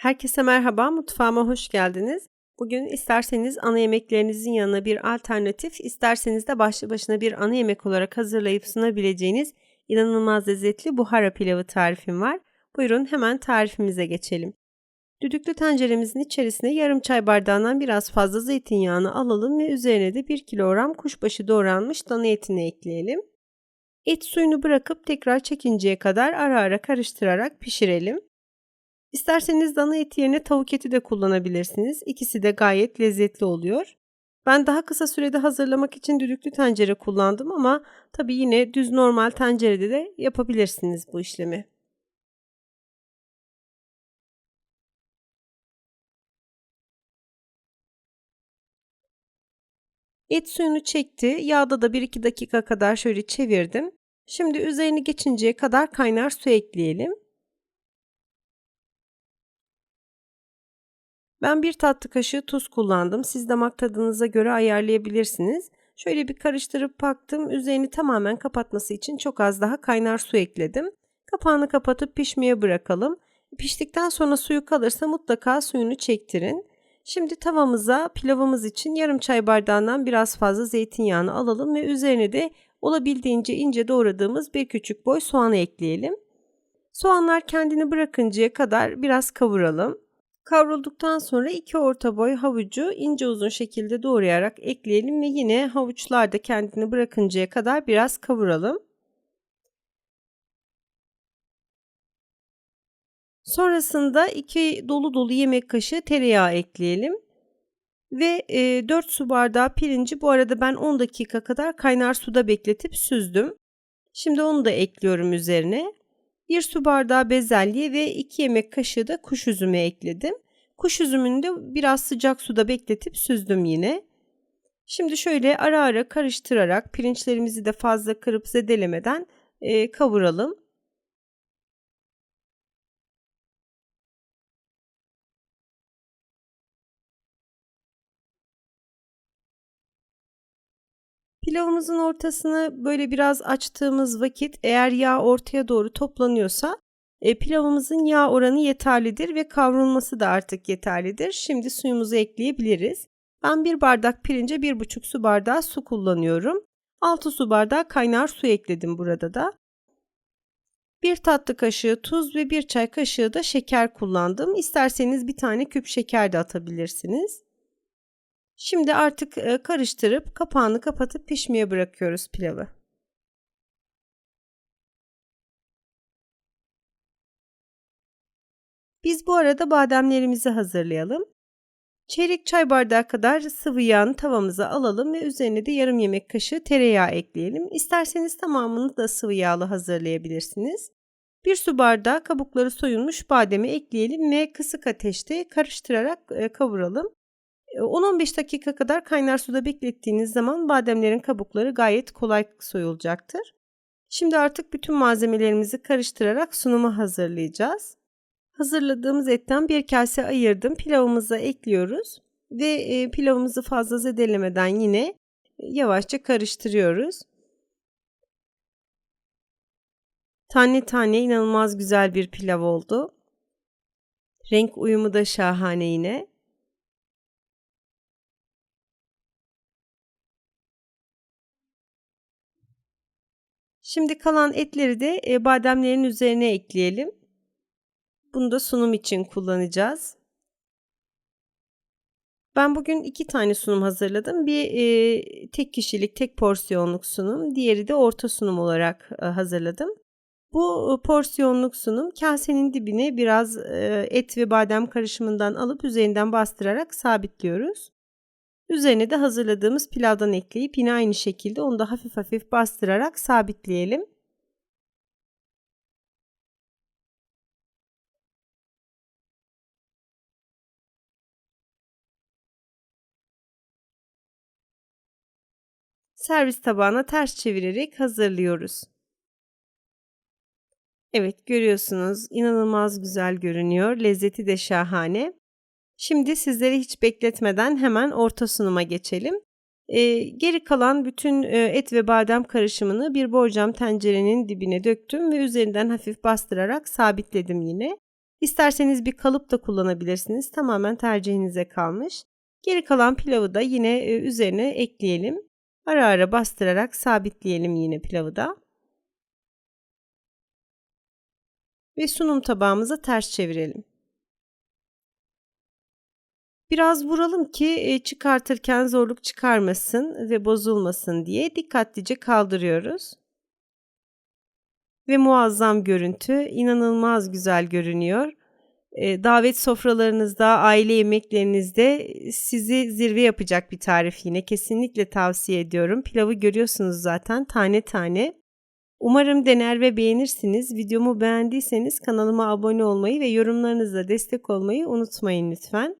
Herkese merhaba, mutfağıma hoş geldiniz. Bugün isterseniz ana yemeklerinizin yanına bir alternatif, isterseniz de başlı başına bir ana yemek olarak hazırlayıp sunabileceğiniz inanılmaz lezzetli buhara pilavı tarifim var. Buyurun hemen tarifimize geçelim. Düdüklü tenceremizin içerisine yarım çay bardağından biraz fazla zeytinyağını alalım ve üzerine de 1 kilogram kuşbaşı doğranmış dana etini ekleyelim. Et suyunu bırakıp tekrar çekinceye kadar ara ara karıştırarak pişirelim. İsterseniz dana eti yerine tavuk eti de kullanabilirsiniz. İkisi de gayet lezzetli oluyor. Ben daha kısa sürede hazırlamak için düdüklü tencere kullandım ama tabii yine düz normal tencerede de yapabilirsiniz bu işlemi. Et suyunu çekti. Yağda da 1-2 dakika kadar şöyle çevirdim. Şimdi üzerini geçinceye kadar kaynar su ekleyelim. Ben bir tatlı kaşığı tuz kullandım. Siz damak tadınıza göre ayarlayabilirsiniz. Şöyle bir karıştırıp baktım. Üzerini tamamen kapatması için çok az daha kaynar su ekledim. Kapağını kapatıp pişmeye bırakalım. Piştikten sonra suyu kalırsa mutlaka suyunu çektirin. Şimdi tavamıza pilavımız için yarım çay bardağından biraz fazla zeytinyağını alalım ve üzerine de olabildiğince ince doğradığımız bir küçük boy soğanı ekleyelim. Soğanlar kendini bırakıncaya kadar biraz kavuralım. Kavrulduktan sonra iki orta boy havucu ince uzun şekilde doğrayarak ekleyelim ve yine havuçlar da kendini bırakıncaya kadar biraz kavuralım. Sonrasında 2 dolu dolu yemek kaşığı tereyağı ekleyelim. Ve e, 4 su bardağı pirinci bu arada ben 10 dakika kadar kaynar suda bekletip süzdüm. Şimdi onu da ekliyorum üzerine. 1 su bardağı bezelye ve 2 yemek kaşığı da kuş üzümü ekledim. Kuş üzümünü de biraz sıcak suda bekletip süzdüm yine. Şimdi şöyle ara ara karıştırarak pirinçlerimizi de fazla kırıp zedelemeden e, kavuralım. Pilavımızın ortasını böyle biraz açtığımız vakit eğer yağ ortaya doğru toplanıyorsa e, pilavımızın yağ oranı yeterlidir ve kavrulması da artık yeterlidir. Şimdi suyumuzu ekleyebiliriz. Ben bir bardak pirince bir buçuk su bardağı su kullanıyorum. 6 su bardağı kaynar su ekledim burada da. Bir tatlı kaşığı tuz ve bir çay kaşığı da şeker kullandım. İsterseniz bir tane küp şeker de atabilirsiniz. Şimdi artık e, karıştırıp kapağını kapatıp pişmeye bırakıyoruz pilavı. Biz bu arada bademlerimizi hazırlayalım. Çeyrek çay bardağı kadar sıvı yağını tavamıza alalım ve üzerine de yarım yemek kaşığı tereyağı ekleyelim. İsterseniz tamamını da sıvı yağlı hazırlayabilirsiniz. Bir su bardağı kabukları soyulmuş bademi ekleyelim ve kısık ateşte karıştırarak e, kavuralım. 10-15 dakika kadar kaynar suda beklettiğiniz zaman bademlerin kabukları gayet kolay soyulacaktır. Şimdi artık bütün malzemelerimizi karıştırarak sunumu hazırlayacağız. Hazırladığımız etten bir kase ayırdım. Pilavımıza ekliyoruz ve pilavımızı fazla zedelemeden yine yavaşça karıştırıyoruz. Tane tane inanılmaz güzel bir pilav oldu. Renk uyumu da şahane yine. Şimdi kalan etleri de e, bademlerin üzerine ekleyelim. Bunu da sunum için kullanacağız. Ben bugün iki tane sunum hazırladım. Bir e, tek kişilik, tek porsiyonluk sunum. Diğeri de orta sunum olarak e, hazırladım. Bu e, porsiyonluk sunum kasenin dibine biraz e, et ve badem karışımından alıp üzerinden bastırarak sabitliyoruz. Üzerine de hazırladığımız pilavdan ekleyip yine aynı şekilde onu da hafif hafif bastırarak sabitleyelim. servis tabağına ters çevirerek hazırlıyoruz. Evet görüyorsunuz inanılmaz güzel görünüyor. Lezzeti de şahane. Şimdi sizleri hiç bekletmeden hemen orta sunuma geçelim. Ee, geri kalan bütün e, et ve badem karışımını bir borcam tencerenin dibine döktüm ve üzerinden hafif bastırarak sabitledim yine. İsterseniz bir kalıp da kullanabilirsiniz. Tamamen tercihinize kalmış. Geri kalan pilavı da yine e, üzerine ekleyelim. Ara ara bastırarak sabitleyelim yine pilavı da. Ve sunum tabağımıza ters çevirelim. Biraz vuralım ki e, çıkartırken zorluk çıkarmasın ve bozulmasın diye dikkatlice kaldırıyoruz. Ve muazzam görüntü, inanılmaz güzel görünüyor. E, davet sofralarınızda, aile yemeklerinizde sizi zirve yapacak bir tarif yine. Kesinlikle tavsiye ediyorum. Pilavı görüyorsunuz zaten tane tane. Umarım dener ve beğenirsiniz. Videomu beğendiyseniz kanalıma abone olmayı ve yorumlarınızla destek olmayı unutmayın lütfen.